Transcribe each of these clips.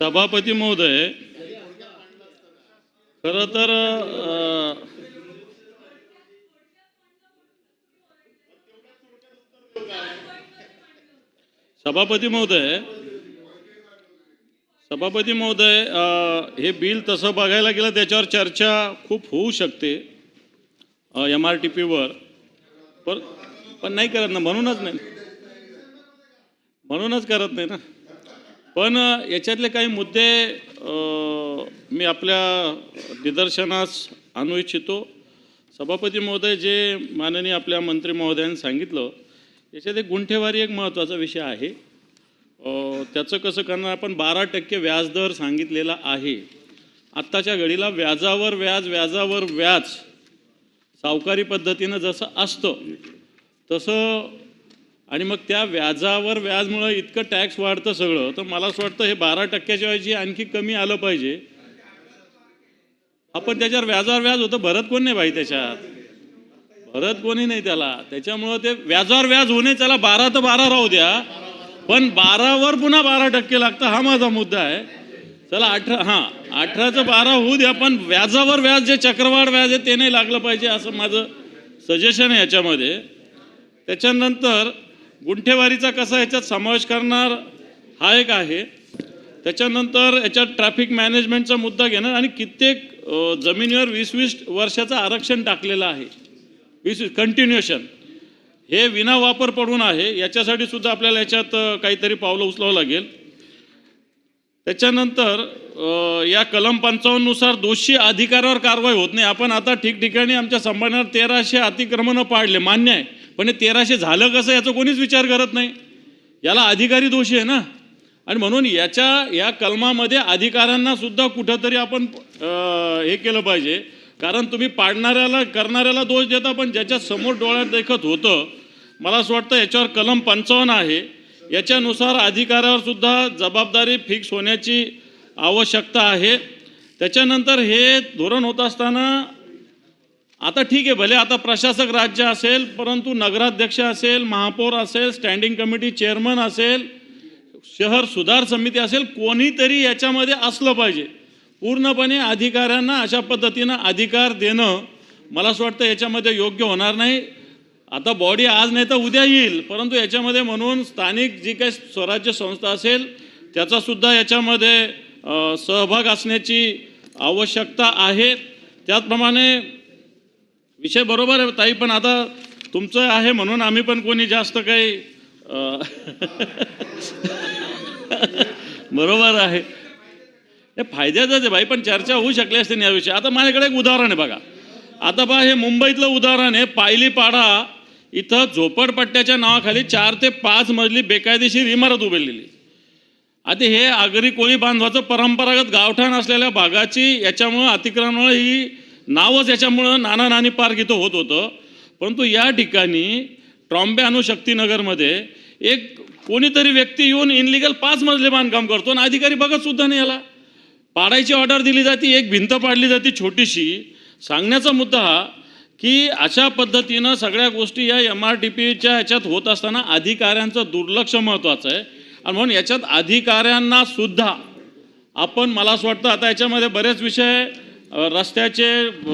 सभापती महोदय खरं तर सभापती महोदय सभापती महोदय हे बिल तसं बघायला गेलं त्याच्यावर चर्चा खूप होऊ शकते एम आर टी पीवर पण पण नाही करत ना म्हणूनच नाही. म्हणूनच करत नाही ना. पण याच्यातले काही मुद्दे मी आपल्या निदर्शनास आणू इच्छितो. सभापती महोदय जे माननीय आपल्या मंत्री महोदयांनी सांगितलं याच्यात एक गुंठेवारी एक महत्त्वाचा विषय आहे. त्याचं कसं करणार आपण बारा टक्के व्याजदर सांगितलेला आहे. आत्ताच्या घडीला व्याजावर व्याज व्याजावर व्याज सावकारी पद्धतीनं जसं असतं तसं आणि मग त्या व्याजावर व्याजमुळं इतकं टॅक्स वाढतं सगळं तर मला असं वाटतं हे बारा टक्क्याच्या ऐवजी आणखी कमी आलं पाहिजे आपण त्याच्यावर व्याजावर व्याज होतं भरत कोण नाही भाई त्याच्यात? भरत कोणी नाही त्याला. त्याच्यामुळं ते व्याजावर व्याज होणे त्याला बारा तर बारा राहू द्या. पण बारावर पुन्हा बारा टक्के लागतं हा माझा मुद्दा आहे. चला अठरा हां अठराचं बारा होऊ द्या पण व्याजावर व्याज जे चक्रवाढ व्याज आहे ते नाही लागलं पाहिजे असं माझं सजेशन आहे याच्यामध्ये. त्याच्यानंतर गुंठेवारीचा कसा याच्यात समावेश करणार हा एक आहे. त्याच्यानंतर याच्यात ट्रॅफिक मॅनेजमेंटचा मुद्दा घेणार आणि कित्येक जमिनीवर वीस वीस वर्षाचं आरक्षण टाकलेलं आहे. वीस कंटिन्युएशन हे विना वापर पडून आहे. याच्यासाठी सुद्धा आपल्याला याच्यात काहीतरी पावलं उचलावं लागेल. त्याच्यानंतर या कलम पंचावन्ननुसार दोषी अधिकारावर कारवाई होत नाही. आपण आता ठिकठिकाणी आमच्या संभाषणात तेराशे अतिक्रमणं पाडले. मान्य आहे. पण हे तेराशे झालं कसं याचा कोणीच विचार करत नाही. याला अधिकारी दोषी आहे ना. आणि म्हणून याच्या या कलमामध्ये अधिकाऱ्यांना सुद्धा कुठंतरी आपण हे केलं पाहिजे. कारण तुम्ही पाडणाऱ्याला करणाऱ्याला दोष देता पण ज्याच्या समोर डोळ्यात देखत होतं मला असं वाटतं याच्यावर कलम पंचावन्न आहे. याच्यानुसार अधिकाऱ्यावर सुद्धा जबाबदारी फिक्स होण्याची आवश्यकता आहे. त्याच्यानंतर हे धोरण होत असताना आता ठीक आहे भले आता प्रशासक राज्य असेल परंतु नगराध्यक्ष असेल महापौर असेल स्टँडिंग कमिटी चेअरमन असेल शहर सुधार समिती असेल कोणीतरी याच्यामध्ये असलं पाहिजे. पूर्णपणे अधिकाऱ्यांना अशा पद्धतीनं अधिकार देणं मला असं वाटतं याच्यामध्ये योग्य होणार नाही. आता बॉडी आज नाही तर उद्या येईल परंतु याच्यामध्ये म्हणून स्थानिक जी काही स्वराज्य संस्था असेल त्याचासुद्धा याच्यामध्ये सहभाग असण्याची आवश्यकता आहे. त्याचप्रमाणे विषय बरोबर आहे ताई पण आता तुमचं आहे म्हणून आम्ही पण कोणी जास्त काही बरोबर आहे. हे फायद्याचंच आहे भाई पण चर्चा होऊ शकली असते ना याविषयी. आता माझ्याकडे एक उदाहरण आहे बघा. आता बा हे मुंबईतलं उदाहरण आहे पायलीपाडा इथं झोपडपट्ट्याच्या नावाखाली चार ते पाच मजली बेकायदेशीर इमारत उभारलेली आता हे आगरी कोळी बांधवाचं परंपरागत गावठाण असलेल्या भागाची याच्यामुळं अतिक्रमणामुळं ही नावच याच्यामुळं नाना नानी पार्क इथं होत होतं. परंतु या ठिकाणी ट्रॉम्बे अणुशक्तीनगरमध्ये एक कोणीतरी व्यक्ती येऊन इनलिगल पाच मजले बांधकाम करतो आणि अधिकारी बघतसुद्धा नाही याला. पाडायची ऑर्डर दिली जाते एक भिंत पाडली जाते छोटीशी. सांगण्याचा मुद्दा हा की अशा पद्धतीनं सगळ्या गोष्टी या एम आर टी पीच्या ह्याच्यात होत असताना अधिकाऱ्यांचं दुर्लक्ष महत्त्वाचं आहे. आणि म्हणून याच्यात अधिकाऱ्यांनासुद्धा आपण मला असं वाटतं आता याच्यामध्ये बरेच विषय रस्त्याचे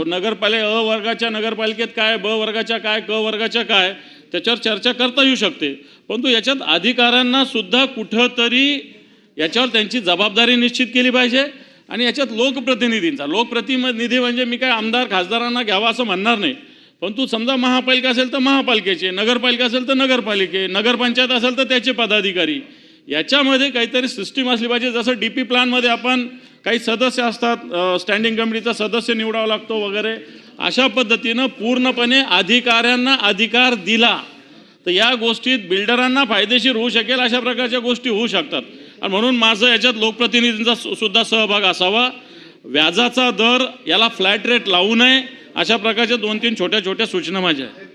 नगरपाले अ वर्गाच्या नगरपालिकेत काय ब वर्गाच्या काय क वर्गाच्या काय त्याच्यावर चर्चा करता येऊ शकते. परंतु याच्यात अधिकाऱ्यांना सुद्धा कुठंतरी याच्यावर त्यांची जबाबदारी निश्चित केली पाहिजे आणि याच्यात लोकप्रतिनिधींचा. लोकप्रतिनिधी म्हणजे मी काय आमदार खासदारांना घ्यावा असं म्हणणार नाही. परंतु समजा महापालिका असेल तर महापालिकेचे नगरपालिका असेल तर नगरपालिके नगरपंचायत असेल तर त्याचे पदाधिकारी. याच्यामध्ये काहीतरी सिस्टीम असली पाहिजे. जसं डी पी प्लॅनमध्ये आपण काही सदस्य असतात स्टँडिंग कमिटीचा सदस्य निवडावा लागतो वगैरे. अशा पद्धतीनं पूर्णपणे अधिकाऱ्यांना अधिकार दिला. तर या गोष्टीत बिल्डरांना फायदेशीर होऊ शकेल अशा प्रकारच्या गोष्टी होऊ शकतात. आणि म्हणून माझं याच्यात लोकप्रतिनिधींचा सुद्धा सहभाग असावा. व्याजाचा दर याला फ्लॅट रेट लावू नये अशा प्रकारच्या दोन तीन छोट्या छोट्या सूचना माझ्या आहेत.